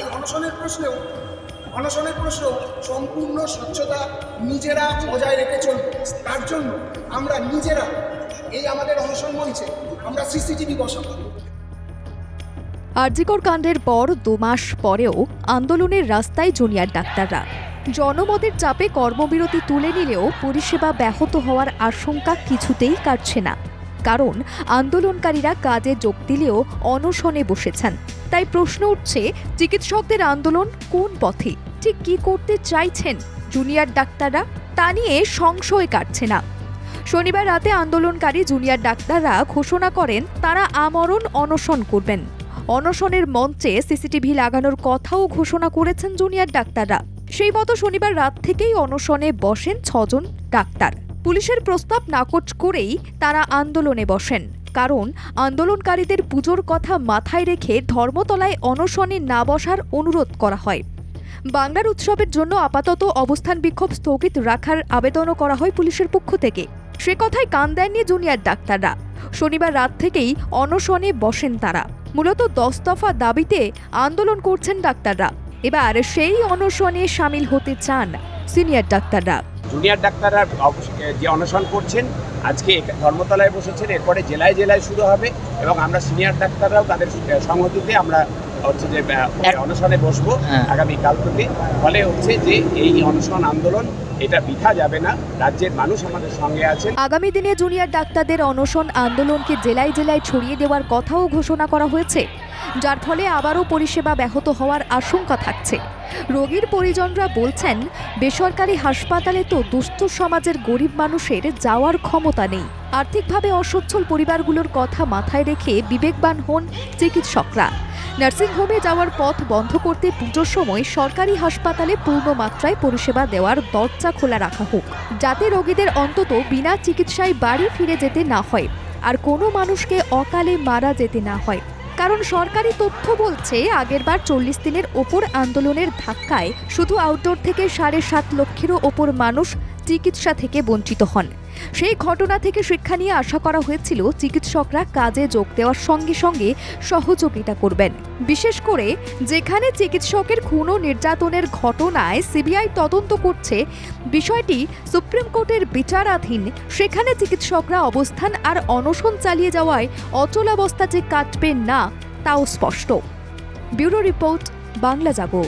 এই অনশনের প্রশ্নেও, অনশনের প্রশ্ন সম্পূর্ণ স্বচ্ছতা নিজেরা বজায় রেখে চলব। তার জন্য আমরা নিজেরা এই আমাদের অনশন মঞ্চে আমরা সিসিটিভি বসাবো। আরজিকর কাণ্ডের পর দু মাস পরেও আন্দোলনের রাস্তায় জুনিয়র ডাক্তাররা। জনমতের চাপে কর্মবিরতি তুলে নিলেও পরিষেবা ব্যাহত হওয়ার আশঙ্কা কিছুতেই কাটছে না। কারণ আন্দোলনকারীরা কাজে যোগ দিলেও অনশনে বসেছেন। তাই প্রশ্ন উঠছে, চিকিৎসকদের আন্দোলন কোন পথে? ঠিক কি করতে চাইছেন জুনিয়র ডাক্তাররা? তা নিয়ে সংশয় কাটছে না। শনিবার রাতে আন্দোলনকারী জুনিয়র ডাক্তাররা ঘোষণা করেন, তারা আমরণ অনশন করবেন। অনশনের মঞ্চে সিসিটিভি লাগানোর কথাও ঘোষণা করেছেন জুনিয়র ডাক্তাররা। সেই মতো শনিবার রাত থেকেই অনশনে বসেন ছজন ডাক্তার। পুলিশের প্রস্তাব নাকচ করেই তারা আন্দোলনে বসেন। কারণ, আন্দোলনকারীদের পুজোর কথা মাথায় রেখে ধর্মতলায় অনশনে না বসার অনুরোধ করা হয়। বাংলার উৎসবের জন্য আপাতত অবস্থান বিক্ষোভ স্থগিত রাখার আবেদনও করা হয় পুলিশের পক্ষ থেকে। সে কথায় কান দেননি জুনিয়র ডাক্তাররা। শনিবার রাত থেকেই অনশনে বসেন তারা। মূলত দশ দফা দাবিতে আন্দোলন করছেন ডাক্তাররা। এবার সেই অনশনে সামিল হতে চান সিনিয়র ডাক্তাররা। জুনিয়র ডাক্তাররা যে অনশন করছেন, আজকে ধর্মতলায় বসেছেন, এরপরে জেলায় জেলায় শুরু হবে এবং আমরা সিনিয়র ডাক্তাররাও তাদের সংহতিতে আমরা হচ্ছে যে অনশনে বসবো হ্যাঁ। আগামী কাল থেকে। ফলে হচ্ছে যে এই অনশন আন্দোলন এটা বৃথা যাবে না। রাজ্যের মানুষ আমাদের সঙ্গে আছেন। আগামী দিনে জুনিয়র ডাক্তারদের অনশন আন্দোলনকে জেলায় জেলায় ছড়িয়ে দেওয়ার কথাও ঘোষণা করা হয়েছে। যার ফলে আবারও পরিষেবা ব্যাহত হওয়ার আশঙ্কা থাকছে। রোগীর পরিজনরা বলছেন বেসরকারি হাসপাতালে তো দুস্থ সমাজের গরিব মানুষের যাওয়ার ক্ষমতা নেই। আর্থিকভাবে অসচ্ছল পরিবারগুলোর কথা মাথায় রেখে বিবেকবান হন চিকিৎসকরা। নার্সিংহোমে যাওয়ার পথ বন্ধ করতে পুজোর সময় সরকারি হাসপাতালে পূর্ণ মাত্রায় পরিষেবা দেওয়ার দরজা খোলা রাখা হোক। যাতে রোগীদের অন্তত বিনা চিকিৎসায় বাড়ি ফিরে যেতে না হয় আর কোনো মানুষকে অকালে মারা যেতে না হয়। কারণ সরকারি তথ্য বলছে আগেরবার চল্লিশ দিনের ওপর আন্দোলনের ধাক্কায় শুধু আউটডোর থেকে সাড়ে সাত লক্ষেরও ওপর মানুষ চিকিৎসা থেকে বঞ্চিত হন। সেই ঘটনা থেকে শিক্ষা নিয়ে আশা করা হয়েছিল চিকিৎসকরা কাজে যোগ দেওয়ার সঙ্গে সঙ্গে সহযোগিতা করবেন। বিশেষ করে যেখানে চিকিৎসকের খুন ও নির্যাতনের ঘটনায় সিবিআই তদন্ত করছে, বিষয়টি সুপ্রিম কোর্টের বিচারাধীন। সেখানে চিকিৎসকরা অবস্থান আর অনশন চালিয়ে যাওয়ায় অচলাবস্থা যে কাটবে না, তাও স্পষ্ট। Bureau report, Bangla Jago.